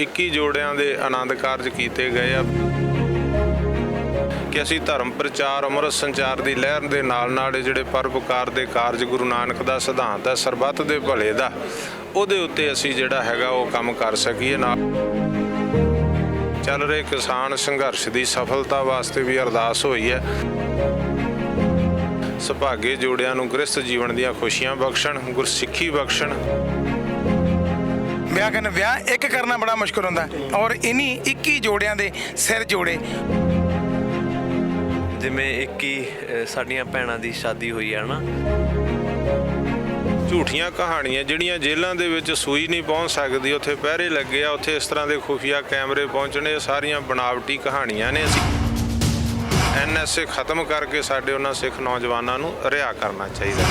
21 ਜੋੜਿਆਂ ਦੇ ਆਨੰਦ ਕਾਰਜ ਕੀਤੇ ਗਏ ਆ ਕਿ ਅਸੀਂ ਧਰਮ ਪ੍ਰਚਾਰ ਅੰਮ੍ਰਿਤ ਸੰਚਾਰ ਦੀ ਲਹਿਰ ਦੇ ਨਾਲ ਨਾਲ ਇਹ ਜਿਹੜੇ ਪਰਉਪਕਾਰ ਦੇ ਕਾਰਜ ਗੁਰੂ ਨਾਨਕ ਦਾ, ਸਿਧਾਂਤ ਹੈ ਸਰਬੱਤ ਦੇ ਭਲੇ ਦਾ, ਉਹਦੇ ਉੱਤੇ ਅਸੀਂ ਜਿਹੜਾ ਹੈਗਾ ਉਹ ਕੰਮ ਕਰ ਸਕੀਏ ਨਾਲ। ਚੱਲ ਰਹੇ ਕਿਸਾਨ ਸੰਘਰਸ਼ ਦੀ ਸਫਲਤਾ ਵਾਸਤੇ ਵੀ ਅਰਦਾਸ ਹੋਈ ਹੈ। ਸੁਭਾਗੇ ਜੋੜਿਆਂ ਨੂੰ ਗ੍ਰਸਥ ਜੀਵਨ ਦੀਆਂ ਖੁਸ਼ੀਆਂ ਬਖਸ਼ਣ, ਗੁਰਸਿੱਖੀ ਬਖਸ਼ਣ। ਵਿਆਹ ਕਰਨ ਵਿਆਹ ਇੱਕ ਕਰਨਾ ਬੜਾ ਮੁਸ਼ਕਲ ਹੁੰਦਾ। ਹੈ ਔਰ ਇਨੀ 21 ਜੋੜਿਆਂ ਦੇ ਸਿਰ ਜੋੜੇ। ਜਿਵੇਂ ਇੱਕ ਹੀ ਅ, ਸਾਡੀਆਂ ਭੈਣਾਂ ਦੀ ਸ਼ਾਦੀ ਹੋਈ ਹੈ ਨਾ। ਝੂਠੀਆਂ ਕਹਾਣੀਆਂ ਜਿਹੜੀਆਂ ਜੇਲ੍ਹਾਂ ਦੇ ਵਿੱਚ ਸੂਈ ਨਹੀਂ ਪਹੁੰਚ ਸਕਦੀ ਉੱਥੇ ਪਹਿਰੇ ਲੱਗੇ ਆ ਉੱਥੇ ਇਸ ਤਰ੍ਹਾਂ ਦੇ ਖੁਫੀਆ ਕੈਮਰੇ ਪਹੁੰਚਣੇ ਇਹ ਸਾਰੀਆਂ ਬਣਾਵਟੀ ਕਹਾਣੀਆਂ ਨੇ। ਅਸੀਂ ਐਨਐਸਏ ਖਤਮ ਕਰਕੇ ਸਾਡੇ ਉਹਨਾਂ ਸਿੱਖ ਨੌਜਵਾਨਾਂ ਨੂੰ ਰਿਹਾ ਕਰਨਾ ਚਾਹੀਦਾ।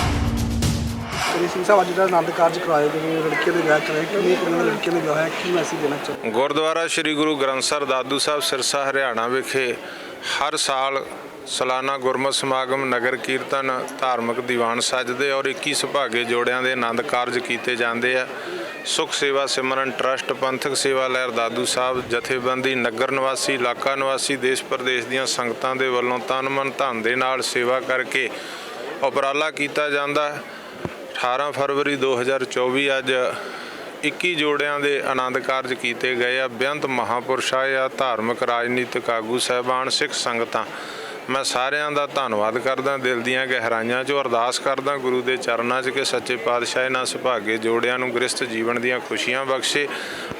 ਸ੍ਰੀ ਸਿੰਘ ਸਾਹਿਬ, ਅੱਜ ਜਿਹੜਾ ਆਨੰਦ ਕਾਰਜ ਕਰਾਏ ਗਏ ਨੇ ਦੇ ਵਿਆਹ ਕਰਾਏ ਕਿੰਨੀ ਕੁੜੀਆਂ ਦੇ ਲੜਕੀਆਂ ਦੇ ਵਿਆਹ ਹੈ ਕੀ ਮੈਸੇਜ ਦੇਣਾ ਚਾਹੁੰਦੇ ਗੁਰਦੁਆਰਾ ਸ੍ਰੀ ਗੁਰੂ ਗ੍ਰੰਥ ਸਾਹਿਬ, ਦਾਦੂ ਸਾਹਿਬ ਸਿਰਸਾ, ਹਰਿਆਣਾ ਵਿਖੇ ਹਰ ਸਾਲ ਸਾਲਾਨਾ ਗੁਰਮਤ ਸਮਾਗਮ, ਨਗਰ ਕੀਰਤਨ, ਧਾਰਮਿਕ ਦੀਵਾਨ ਸੱਜਦੇ ਔਰ 21 ਸੁਭਾਗੇ ਜੋੜਿਆਂ ਦੇ ਆਨੰਦ ਕਾਰਜ ਕੀਤੇ ਜਾਂਦੇ ਆ। ਸੁਖ ਸੇਵਾ ਸਿਮਰਨ ਟਰਸਟ, ਪੰਥਕ ਸੇਵਾ ਲਹਿਰ, ਦਾਦੂ ਸਾਹਿਬ ਜਥੇਬੰਦੀ, ਨਗਰ ਨਿਵਾਸੀ, ਇਲਾਕਾ ਨਿਵਾਸੀ, ਦੇਸ਼ ਪ੍ਰਦੇਸ਼ ਦੀਆਂ ਸੰਗਤਾਂ ਦੇ ਵੱਲੋਂ ਤਨ ਮਨ ਧਨ ਦੇ ਨਾਲ ਸੇਵਾ ਕਰਕੇ ਉਪਰਾਲਾ ਕੀਤਾ ਜਾਂਦਾ। ਹੈ 18 ਫਰਵਰੀ 2024 ਅੱਜ 21 ਜੋੜਿਆਂ ਦੇ ਆਨੰਦ ਕਾਰਜ ਕੀਤੇ ਗਏ ਆ। ਬੇਅੰਤ ਮਹਾਪੁਰਸ਼ ਆ। ਧਾਰਮਿਕ, ਰਾਜਨੀਤਿਕ, ਆਗੂ ਸਹਿਬਾਨ, ਸਿੱਖ ਸੰਗਤਾਂ। ਮੈਂ ਸਾਰਿਆਂ ਦਾ ਧੰਨਵਾਦ ਕਰਦਾ। ਦਿਲ ਦੀਆਂ ਗਹਿਰਾਈਆਂ 'ਚੋਂ ਅਰਦਾਸ ਕਰਦਾ। ਗੁਰੂ ਦੇ ਚਰਨਾਂ 'ਚ ਕਿ ਸੱਚੇ ਪਾਤਸ਼ਾਹ ਇਹਨਾਂ ਸੁਭਾਗੇ ਜੋੜਿਆਂ ਨੂੰ ਗ੍ਰਸਥ ਜੀਵਨ ਦੀਆਂ ਖੁਸ਼ੀਆਂ ਬਖਸ਼ੇ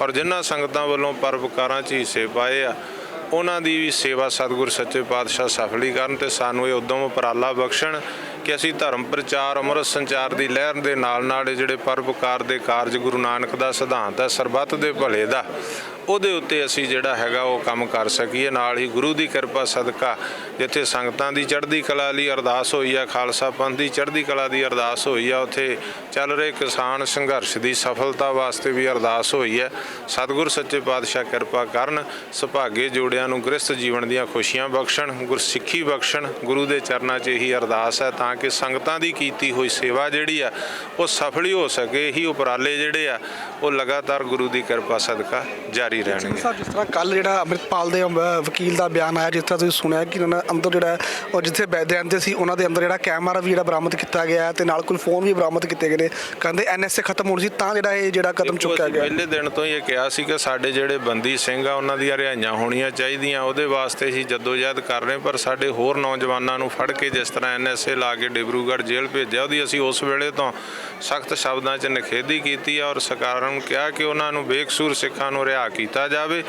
ਔਰ ਜਿਨ੍ਹਾਂ ਸੰਗਤਾਂ ਵੱਲੋਂ ਪਰਪਕਾਰਾਂ 'ਚ ਹਿੱਸੇ ਪਾਏ ਆ ਉਹਨਾਂ ਦੀ ਵੀ ਸੇਵਾ ਸਤਿਗੁਰ ਸੱਚੇ ਪਾਤਸ਼ਾਹ ਸਫਲੀ ਕਰਨ ਤੇ ਸਾਨੂੰ ਇਹ ਉਦਮ ਉਪਰਾਲਾ ਬਖਸ਼ਣ ਕਿ ਅਸੀਂ ਧਰਮ ਪ੍ਰਚਾਰ ਅੰਮ੍ਰਿਤ ਸੰਚਾਰ ਦੀ ਲਹਿਰ ਦੇ ਨਾਲ ਨਾਲ ਇਹ ਜਿਹੜੇ ਪਰਉਪਕਾਰ ਦੇ ਕਾਰਜ ਗੁਰੂ ਨਾਨਕ ਦਾ, ਸਿਧਾਂਤ ਹੈ, ਸਰਬੱਤ ਦੇ ਭਲੇ ਦਾ, ਉਹਦੇ ਉੱਤੇ ਅਸੀਂ ਜਿਹੜਾ ਹੈਗਾ ਉਹ ਕੰਮ ਕਰ ਸਕੀਏ। ਨਾਲ ਹੀ ਗੁਰੂ ਦੀ ਕਿਰਪਾ ਸਦਕਾ ਜਿੱਥੇ ਸੰਗਤਾਂ ਦੀ ਚੜ੍ਹਦੀ ਕਲਾ ਲਈ ਅਰਦਾਸ ਹੋਈ ਆ, ਖਾਲਸਾ ਪੰਥ ਦੀ ਚੜ੍ਹਦੀ ਕਲਾ ਦੀ ਅਰਦਾਸ ਹੋਈ ਆ, ਉੱਥੇ ਚੱਲ ਰਹੇ ਕਿਸਾਨ ਸੰਘਰਸ਼ ਦੀ ਸਫਲਤਾ ਵਾਸਤੇ ਵੀ ਅਰਦਾਸ ਹੋਈ ਹੈ। ਸਤਿਗੁਰ ਸੱਚੇ ਪਾਤਸ਼ਾਹ ਕਿਰਪਾ ਕਰਨ, ਸੁਭਾਗੇ ਜੋੜਿਆਂ ਨੂੰ ਗ੍ਰਸਥ ਜੀਵਨ ਦੀਆਂ ਖੁਸ਼ੀਆਂ ਬਖਸ਼ਣ, ਗੁਰਸਿੱਖੀ ਬਖਸ਼ਣ, ਗੁਰੂ ਦੇ ਚਰਨਾਂ 'ਚ ਇਹੀ ਅਰਦਾਸ ਹੈ ਤਾਂ ਕਿ ਸੰਗਤਾਂ ਦੀ ਕੀਤੀ ਹੋਈ ਸੇਵਾ ਜਿਹੜੀ ਆ ਉਹ ਸਫਲ ਹੀ ਹੋ ਸਕੇ ਇਹੀ ਉਪਰਾਲੇ ਜਿਹੜੇ ਆ ਉਹ ਲਗਾਤਾਰ ਗੁਰੂ ਦੀ ਕਿਰਪਾ ਸਦਕਾ ਜਾਰੀ ਰਹਿਣਗੇ। ਸਾਹਿਬ ਜਿਸ ਤਰ੍ਹਾਂ ਕੱਲ ਜਿਹੜਾ ਅੰਮ੍ਰਿਤਪਾਲ ਦੇ ਵਕੀਲ ਦਾ ਬਿਆਨ ਆਇਆ ਜਿਸ ਤਰ੍ਹਾਂ ਤੁਸੀਂ ਸੁਣਿਆ ਕਿ ਉਹਨਾਂ ਅੰਦਰ ਜਿਹੜਾ ਹੈ, ਉਹ ਜਿੱਥੇ ਬੈਠਦੇ ਰਹਿੰਦੇ ਸੀ ਉਹਨਾਂ ਦੇ ਅੰਦਰ ਜਿਹੜਾ ਕੈਮਰਾ ਵੀ ਜਿਹੜਾ ਬਰਾਮਦ ਕੀਤਾ ਗਿਆ ਹੈ ਤੇ ਨਾਲ ਕੋਈ ਫੋਨ ਵੀ ਬਰਾਮਦ ਕੀਤੇ ਗਏ ਨੇ। ਕਹਿੰਦੇ ਐਨਐਸਏ ਖਤਮ ਹੋਣੀ ਸੀ ਤਾਂ ਜਿਹੜਾ ਇਹ ਜਿਹੜਾ ਕਦਮ ਚੁੱਕਿਆ ਗਿਆ। ਪਹਿਲੇ ਦਿਨ ਤੋਂ ਹੀ ਇਹ ਕਿਹਾ ਸੀ ਕਿ ਸਾਡੇ ਜਿਹੜੇ ਬੰਦੀ ਸਿੰਘ ਆ ਉਹਨਾਂ ਦੀਆਂ ਰਿਹਾਈਆਂ ਹੋਣੀਆਂ ਚਾਹੀਦੀਆਂ ਉਹਦੇ ਵਾਸਤੇ ਅਸੀਂ ਜਦੋਜਹਿਦ ਕਰ ਰਹੇ ਪਰ ਸਾਡੇ ਹੋਰ ਨੌਜਵਾਨਾਂ ਨੂੰ ਫੜ ਕੇ ਜਿਸ ਤਰ੍ਹਾਂ ਐਨਐਸਏ ਲਾ ਕੇ ਡਿਬਰੂਗੜ੍ਹ ਜੇਲ੍ਹ ਭੇਜਿਆ, ਉਹਦੀ ਅਸੀਂ ਉਸ ਵੇਲੇ ਤੋਂ ਸਖਤ ਸ਼ਬਦਾਂ 'ਚ ਨਿਖੇਧੀ ਕੀਤੀ ਔਰ ਸਰਕਾਰਾਂ ਨੂੰ ਕਿਹਾ ਕਿ ਉਹਨਾਂ ਨੂੰ ਬੇਕਸੂਰ ਸਿੱਖਾਂ ਨੂੰ ਰਿਹਾ ਕੀਤਾ ਜਾਵੇ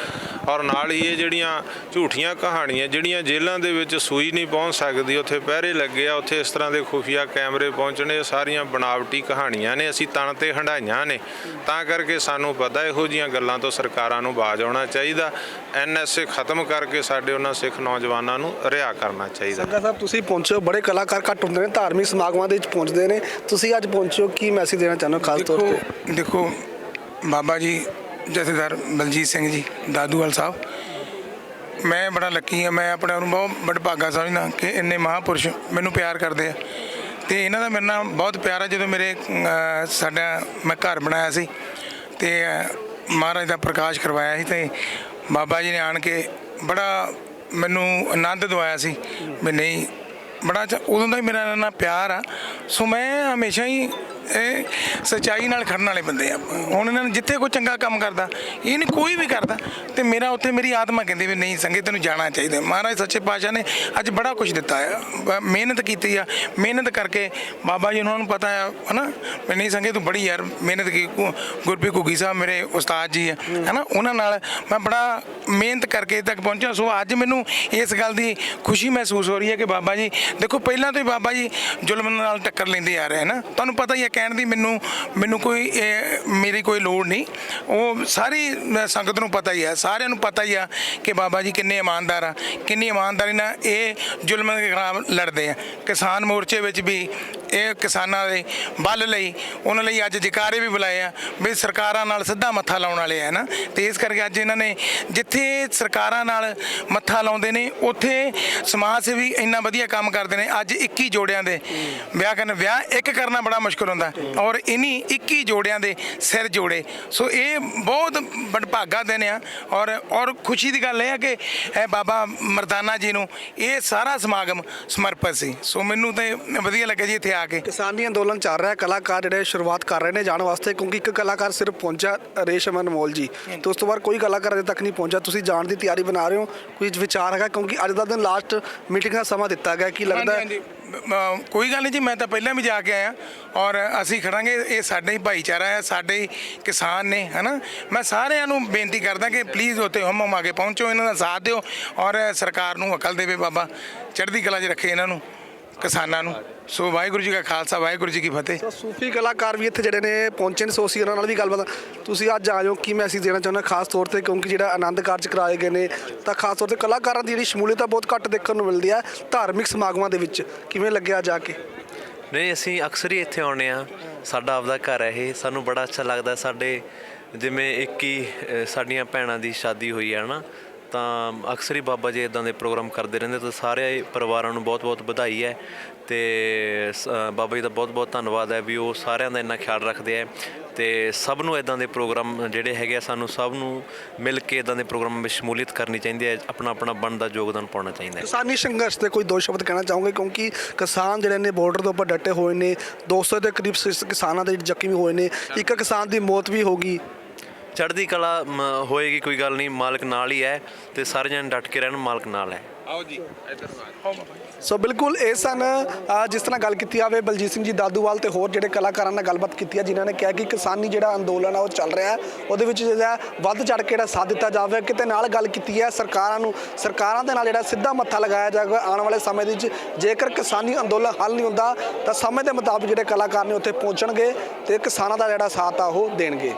ਔਰ ਨਾਲ ਹੀ ਇਹ ਜਿਹੜੀਆਂ ਝੂਠੀਆਂ ਕਹਾਣੀਆਂ, ਜਿਹੜੀਆਂ ਜੇਲ੍ਹਾਂ ਦੇ ਵਿੱਚ ਸੂਈ ਨਹੀਂ ਪਹੁੰਚ ਸਕਦੀ, ਉੱਥੇ ਪਹਿਰੇ ਲੱਗੇ ਆ, ਉੱਥੇ ਇਸ ਤਰ੍ਹਾਂ ਦੇ ਖੁਫੀਆ ਕੈਮਰੇ ਪਹੁੰਚਣੇ ਸਾਰੀਆਂ ਬਣਾਵਟੀ ਕਹਾਣੀਆਂ ਨੇ, ਅਸੀਂ ਤਣ ਤੇ ਹੰਡਾਈਆਂ ਨੇ। ਤਾਂ ਕਰਕੇ ਸਾਨੂੰ ਪਤਾ ਇਹੋ ਜੀਆਂ ਗੱਲਾਂ ਤੋਂ ਸਰਕਾਰਾਂ ਨੂੰ ਬਾਜ ਆਉਣਾ ਚਾਹੀਦਾ। ਐਨਐਸਏ ਖਤਮ ਕਰਕੇ ਸਾਡੇ ਉਹਨਾਂ ਸਿੱਖ ਨੌਜਵਾਨਾਂ ਨੂੰ ਰਿਹਾ ਕਰਨਾ ਚਾਹੀਦਾ। ਸੰਗਾ ਸਾਹਿਬ ਤੁਸੀਂ ਪਹੁੰਚੇ ਹੋ ਬੜੇ ਕਲਾਕਾਰ ਘੱਟ ਹੁੰਦੇ ਨੇ ਧਾਰਮਿਕ ਸਮਾਗਮਾਂ ਦੇ ਵਿੱਚ ਪਹੁੰਚਦੇ ਨੇ। ਤੁਸੀਂ ਅੱਜ ਪਹੁੰਚੇ ਹੋ ਕੀ ਮੈਸੇਜ ਦੇਣਾ ਚਾਹੁੰਦੇ ਹੋ ਖਾਸ ਤੌਰ ਤੇ? ਦੇਖੋ ਬਾਬਾ ਜੀ ਜਥੇਦਾਰ ਬਲਜੀਤ ਸਿੰਘ ਜੀ ਦਾਦੂਵਾਲ ਸਾਹਿਬ। ਮੈਂ ਬੜਾ ਲੱਕੀ ਹਾਂ ਮੈਂ ਆਪਣੇ ਆਪ ਨੂੰ ਬਹੁਤ ਵਡਭਾਗਾ ਸਮਝਦਾ ਕਿ ਇੰਨੇ ਮਹਾਪੁਰਸ਼ ਮੈਨੂੰ ਪਿਆਰ ਕਰਦੇ ਆ। ਤੇ ਇਹਨਾਂ ਦਾ ਮੇਰੇ ਨਾਲ ਬਹੁਤ ਪਿਆਰ ਆ ਜਦੋਂ ਮੇਰੇ ਸਾਡਾ ਮੈਂ ਘਰ ਬਣਾਇਆ ਸੀ। ਤੇ ਮਹਾਰਾਜ ਦਾ ਪ੍ਰਕਾਸ਼ ਕਰਵਾਇਆ ਸੀ ਤੇ ਬਾਬਾ ਜੀ ਨੇ ਆਣ ਕੇ ਬੜਾ ਮੈਨੂੰ ਆਨੰਦ ਦਵਾਇਆ ਸੀ ਵੀ ਨਹੀਂ, ਬੜਾ ਚ- ਉਦੋਂ ਦਾ ਹੀ ਮੇਰਾ ਇਹਨਾਂ ਨਾਲ ਪਿਆਰ ਆ। ਸੋ ਮੈਂ ਹਮੇਸ਼ਾ ਹੀ ਇਹ ਸਚਾਈ ਨਾਲ ਖੜਨ ਵਾਲੇ ਬੰਦੇ ਆ। ਹੁਣ ਇਹਨਾਂ ਨੂੰ ਜਿੱਥੇ ਕੋਈ ਚੰਗਾ ਕੰਮ ਕਰਦਾ, ਇਹ ਨਹੀਂ ਕੋਈ ਵੀ ਕਰਦਾ, ਤੇ ਮੇਰਾ ਉੱਥੇ ਮੇਰੀ ਆਤਮਾ ਕਹਿੰਦੀ ਵੀ ਨਹੀਂ ਸੰਗੇ ਤੈਨੂੰ ਜਾਣਾ ਚਾਹੀਦਾ। ਮਹਾਰਾਜ ਸੱਚੇ ਪਾਤਸ਼ਾਹ ਨੇ ਅੱਜ ਬੜਾ ਕੁਝ ਦਿੱਤਾ ਹੈ ਮਿਹਨਤ ਕੀਤੀ ਆ। ਮਿਹਨਤ ਕਰਕੇ ਬਾਬਾ ਜੀ, ਉਹਨਾਂ ਨੂੰ ਪਤਾ ਆ, ਹਨਾ? ਵੀ ਨਹੀਂ ਸੰਗੇ ਤੂੰ ਬੜੀ ਯਾਰ ਮਿਹਨਤ ਕੀ ਗੁਰਪ੍ਰੀਤ ਘੁੱਗੀ ਸਾਹਿਬ ਮੇਰੇ ਉਸਤਾਦ ਜੀ ਆ, ਹਨਾ? ਉਹਨਾਂ ਨਾਲ ਮੈਂ ਬੜਾ ਮਿਹਨਤ ਕਰਕੇ ਇੱਥੇ ਤੱਕ ਪਹੁੰਚਿਆ। ਸੋ ਅੱਜ ਮੈਨੂੰ ਇਸ ਗੱਲ ਦੀ ਖੁਸ਼ੀ ਮਹਿਸੂਸ ਹੋ ਰਹੀ ਹੈ ਕਿ ਬਾਬਾ ਜੀ, ਦੇਖੋ, ਪਹਿਲਾਂ ਤੋਂ ਹੀ ਬਾਬਾ ਜੀ ਜ਼ੁਲਮ ਨਾਲ ਟੱਕਰ ਲੈਂਦੇ ਆ ਰਹੇ ਹਨ? ਤੁਹਾਨੂੰ ਪਤਾ ਹੀ ਹੈ ਕਹਿਣ ਦੀ ਮੈਨੂੰ ਮੈਨੂੰ ਕੋਈ ਮੇਰੀ ਕੋਈ ਲੋੜ ਨਹੀਂ। ਉਹ ਸਾਰੀ ਸੰਗਤ ਨੂੰ ਪਤਾ ਹੀ ਹੈ ਸਾਰਿਆਂ ਨੂੰ ਪਤਾ ਹੀ ਆ ਕਿ ਬਾਬਾ ਜੀ ਕਿੰਨੇ ਇਮਾਨਦਾਰ ਆ। ਕਿੰਨੀ ਇਮਾਨਦਾਰੀ ਨਾਲ ਇਹ ਜ਼ੁਲਮ ਦੇ ਖਿਲਾਫ ਲੜਦੇ ਆ। ਕਿਸਾਨ ਮੋਰਚੇ ਵਿੱਚ ਵੀ ਇਹ ਕਿਸਾਨਾਂ ਦੇ ਬਲ ਲਈ, ਉਹਨਾਂ ਲਈ ਅੱਜ ਜਕਾਰੇ ਵੀ ਬੁਲਾਏ ਆ ਵੀ ਸਰਕਾਰਾਂ ਨਾਲ ਸਿੱਧਾ ਮੱਥਾ ਲਾਉਣ ਵਾਲੇ ਆ ਨਾ। ਤੇ ਇਸ ਕਰਕੇ ਅੱਜ ਇਹਨਾਂ ਨੇ ਜਿੱਥੇ ਸਰਕਾਰਾਂ ਨਾਲ ਮੱਥਾ ਲਾਉਂਦੇ ਨੇ, ਉੱਥੇ ਸਮਾਜ ਸੇਵੀ ਇੰਨਾ ਵਧੀਆ ਕੰਮ ਕਰਦੇ ਨੇ, ਅੱਜ 21 ਜੋੜਿਆਂ ਦੇ ਵਿਆਹ ਕਰਨ, ਵਿਆਹ ਇੱਕ ਕਰਨਾ ਬੜਾ ਮੁਸ਼ਕਲ ਹੁੰਦਾ ਔਰ ਇਨੀ 21 ਜੋੜਿਆਂ ਦੇ ਸਿਰ ਜੋੜੇ। ਸੋ ਇਹ ਬਹੁਤ ਵਡਭਾਗਾ ਦਿਨ ਆ ਔਰ ਔਰ ਖੁਸ਼ੀ ਦੀ ਗੱਲ ਇਹ ਆ ਕਿ ਇਹ ਬਾਬਾ ਮਰਦਾਨਾ ਜੀ ਨੂੰ ਇਹ ਸਾਰਾ ਸਮਾਗਮ ਸਮਰਪਿਤ ਸੀ। ਸੋ ਮੈਨੂੰ ਤੇ ਵਧੀਆ ਲੱਗਿਆ ਜੀ ਇੱਥੇ ਆ ਕੇ। ਕਿਸਾਨੀ ਅੰਦੋਲਨ ਚੱਲ ਰਿਹਾ ਕਲਾਕਾਰ ਜਿਹੜੇ ਸ਼ੁਰੂਆਤ ਕਰ ਰਹੇ ਨੇ ਜਾਣ ਵਾਸਤੇ ਕਿਉਂਕਿ ਇੱਕ ਕਲਾਕਾਰ ਸਿਰਫ ਪਹੁੰਚਾ ਰੇਸ਼ਮ ਅਨਮੋਲ ਜੀ। ਤੇ ਉਸ ਤੋਂ ਬਾਅਦ ਕੋਈ ਕਲਾਕਾਰ ਅਜੇ ਤੱਕ ਨਹੀਂ ਪਹੁੰਚਾ ਤੁਸੀਂ ਜਾਣ ਦੀ ਤਿਆਰੀ ਬਣਾ ਰਹੇ ਹੋ। ਕੋਈ ਵਿਚਾਰ ਹੈਗਾ? ਕਿਉਂਕਿ ਅੱਜ ਦਾ ਦਿਨ ਲਾਸਟ ਮੀਟਿੰਗ ਦਾ ਸਮਾਂ ਦਿੱਤਾ ਗਿਆ ਕੀ ਲੱਗਦਾ ਹੈ? ਹਾਂਜੀ, ਕੋਈ ਗੱਲ ਨਹੀਂ ਜੀ ਮੈਂ ਤਾਂ ਪਹਿਲਾਂ ਵੀ ਜਾ ਕੇ ਆਇਆ। ਔਰ ਅਸੀਂ ਖੜਾਂਗੇ। ਇਹ ਸਾਡੇ ਹੀ ਭਾਈਚਾਰਾ ਹੈ। ਸਾਡੇ ਹੀ ਕਿਸਾਨ ਨੇ ਹਨਾ? ਮੈਂ ਸਾਰਿਆਂ ਨੂੰ ਬੇਨਤੀ ਕਰਦਾ ਕਿ ਪਲੀਜ਼ ਉੱਥੇ ਹਮ ਹਮ ਆ ਕੇ ਪਹੁੰਚੋ। ਇਹਨਾਂ ਦਾ ਸਾਥ ਦਿਓ। ਔਰ ਸਰਕਾਰ ਨੂੰ ਅਕਲ ਦੇਵੇ ਬਾਬਾ। ਚੜ੍ਹਦੀ ਕਲਾ 'ਚ ਰੱਖੇ ਇਹਨਾਂ ਨੂੰ। ਕਿਸਾਨਾਂ ਨੂੰ। ਸੋ ਵਾਹਿਗੁਰੂ ਜੀ ਕਾ ਖਾਲਸਾ ਵਾਹਿਗੁਰੂ ਜੀ ਕੀ ਫਤਿਹ। ਤਾਂ ਸੂਫੀ ਕਲਾਕਾਰ ਵੀ ਇੱਥੇ ਜਿਹੜੇ ਨੇ ਪਹੁੰਚੇ ਨੇ ਸੋ ਅਸੀਂ ਉਹਨਾਂ ਨਾਲ ਵੀ ਗੱਲਬਾਤ ਤੁਸੀਂ ਅੱਜ ਆਇਓ ਕੀ ਮੈਸੇਜ ਦੇਣਾ ਚਾਹੁੰਦੇ ਹੋ ਖਾਸ ਤੌਰ ਤੇ? ਕਿਉਂਕਿ ਜਿਹੜਾ ਆਨੰਦ ਕਾਰਜ ਕਰਾਏ ਗਏ ਨੇ ਤਾਂ ਖਾਸ ਤੌਰ ਤੇ ਕਲਾਕਾਰਾਂ ਦੀ ਜਿਹੜੀ ਸ਼ਮੂਲੀਅਤ ਆ ਬਹੁਤ ਘੱਟ ਦੇਖਣ ਨੂੰ ਮਿਲਦੀ ਹੈ ਧਾਰਮਿਕ ਸਮਾਗਮਾਂ ਦੇ ਵਿੱਚ। ਕਿਵੇਂ ਲੱਗਿਆ ਜਾ ਕੇ? ਨਹੀਂ ਅਸੀਂ ਅਕਸਰ ਹੀ ਇੱਥੇ ਆਉਂਦੇ ਆ ਸਾਡਾ ਆਪਦਾ ਘਰ ਹੈ ਇਹ। ਸਾਨੂੰ ਬੜਾ ਅੱਛਾ ਲੱਗਦਾ ਸਾਡੇ ਜਿਵੇਂ ਇੱਕ ਹੀ ਅ, ਸਾਡੀਆਂ ਭੈਣਾਂ ਦੀ ਸ਼ਾਦੀ ਹੋਈ ਹੈ ਨਾ? ਤਾਂ ਅਕਸਰ ਹੀ ਬਾਬਾ ਜੀ ਇਦਾਂ ਦੇ ਪ੍ਰੋਗਰਾਮ ਕਰਦੇ ਰਹਿੰਦੇ ਤਾਂ ਸਾਰੇ ਪਰਿਵਾਰਾਂ ਨੂੰ ਬਹੁਤ-ਬਹੁਤ ਵਧਾਈ ਹੈ ਤੇ ਬਾਬਾ ਜੀ ਦਾ ਬਹੁਤ-ਬਹੁਤ ਧੰਨਵਾਦ ਹੈ ਵੀ ਉਹ ਸਾਰਿਆਂ ਦਾ ਇੰਨਾ ਖਿਆਲ ਰੱਖਦੇ ਆ ਤੇ ਸਭ ਨੂੰ ਇਦਾਂ ਦੇ ਪ੍ਰੋਗਰਾਮ ਜਿਹੜੇ ਹੈਗੇ ਆ ਸਾਨੂੰ ਸਭ ਨੂੰ ਮਿਲ ਕੇ ਇਦਾਂ ਦੇ ਪ੍ਰੋਗਰਾਮ ਵਿੱਚ ਸ਼ਮੂਲੀਅਤ ਕਰਨੀ ਚਾਹੀਦੀ ਹੈ ਆਪਣਾ ਆਪਣਾ ਬਣਦਾ ਯੋਗਦਾਨ ਪਾਉਣਾ ਚਾਹੀਦਾ ਹੈ। ਕਿਸਾਨੀ ਸੰਘਰਸ਼ ਦੇ ਕੋਈ ਦੋ ਸ਼ਬਦ ਕਹਿਣਾ ਚਾਹੋਗੇ? ਕਿਉਂਕਿ ਕਿਸਾਨ ਜਿਹੜੇ ਨੇ ਬਾਰਡਰ ਦੇ ਉੱਪਰ ਡਟੇ ਹੋਏ ਨੇ 200 ਦੇ ਕਰੀਬ ਸ- ਕਿਸਾਨਾਂ ਦੇ ਜ਼ਖਮੀ ਹੋਏ ਨੇ ਇੱਕ ਕਿਸਾਨ ਦੀ ਮੌਤ ਵੀ ਹੋ ਗਈ। ਚੜ੍ਹਦੀ ਕਲਾ ਮ, ਹੋਏਗੀ ਕੋਈ ਗੱਲ ਨਹੀਂ ਮਾਲਕ ਨਾਲ ਹੀ ਹੈ ਤੇ ਸਾਰੇ ਜਣ ਡਟ ਕੇ ਰਹਿਣ ਮਾਲਕ ਨਾਲ ਹੈ। ਆਓ ਜੀ ਇੱਧਰ ਸੋ ਬਿਲਕੁਲ ਇਹ ਸਨ ਜਿਸ ਤਰ੍ਹਾਂ ਗੱਲ ਕੀਤੀ ਜਾਵੇ ਬਲਜੀਤ ਸਿੰਘ ਜੀ ਦਾਦੂਵਾਲ ਤੇ ਹੋਰ ਜਿਹੜੇ ਕਲਾਕਾਰਾਂ ਨਾਲ ਗੱਲਬਾਤ ਕੀਤੀ ਹੈ ਜਿਨ੍ਹਾਂ ਨੇ ਕਿਹਾ ਕਿ ਕਿਸਾਨੀ ਜਿਹੜਾ ਅੰਦੋਲਨ ਆ ਉਹ ਚੱਲ ਰਿਹਾ ਹੈ। ਉਹਦੇ ਵਿੱਚ ਜਿਹੜਾ ਵੱਧ ਚੜ ਕੇ ਜਿਹੜਾ ਸਾਥ ਦਿੱਤਾ ਜਾਵੇ ਕਿਤੇ ਨਾਲ ਗੱਲ ਕੀਤੀ ਹੈ ਸਰਕਾਰਾਂ ਨੂੰ ਸਰਕਾਰਾਂ ਦੇ ਨਾਲ ਜਿਹੜਾ ਸਿੱਧਾ ਮੱਥਾ ਲਗਾਇਆ ਜਾਏਗਾ ਆਉਣ ਵਾਲੇ ਸਮੇਂ ਦੇ ਵਿੱਚ ਜੇਕਰ ਕਿਸਾਨੀ ਅੰਦੋਲਨ ਹੱਲ ਨਹੀਂ ਹੁੰਦਾ ਤਾਂ ਸਮੇਂ ਦੇ ਮੁਤਾਬਿਕ ਜਿਹੜੇ ਕਲਾਕਾਰ ਨੇ ਉੱਥੇ ਪਹੁੰਚਣਗੇ ਤੇ ਕਿਸਾਨਾਂ ਦਾ ਜਿਹੜਾ ਸਾਥ ਆ ਉਹ ਦੇਣਗੇ।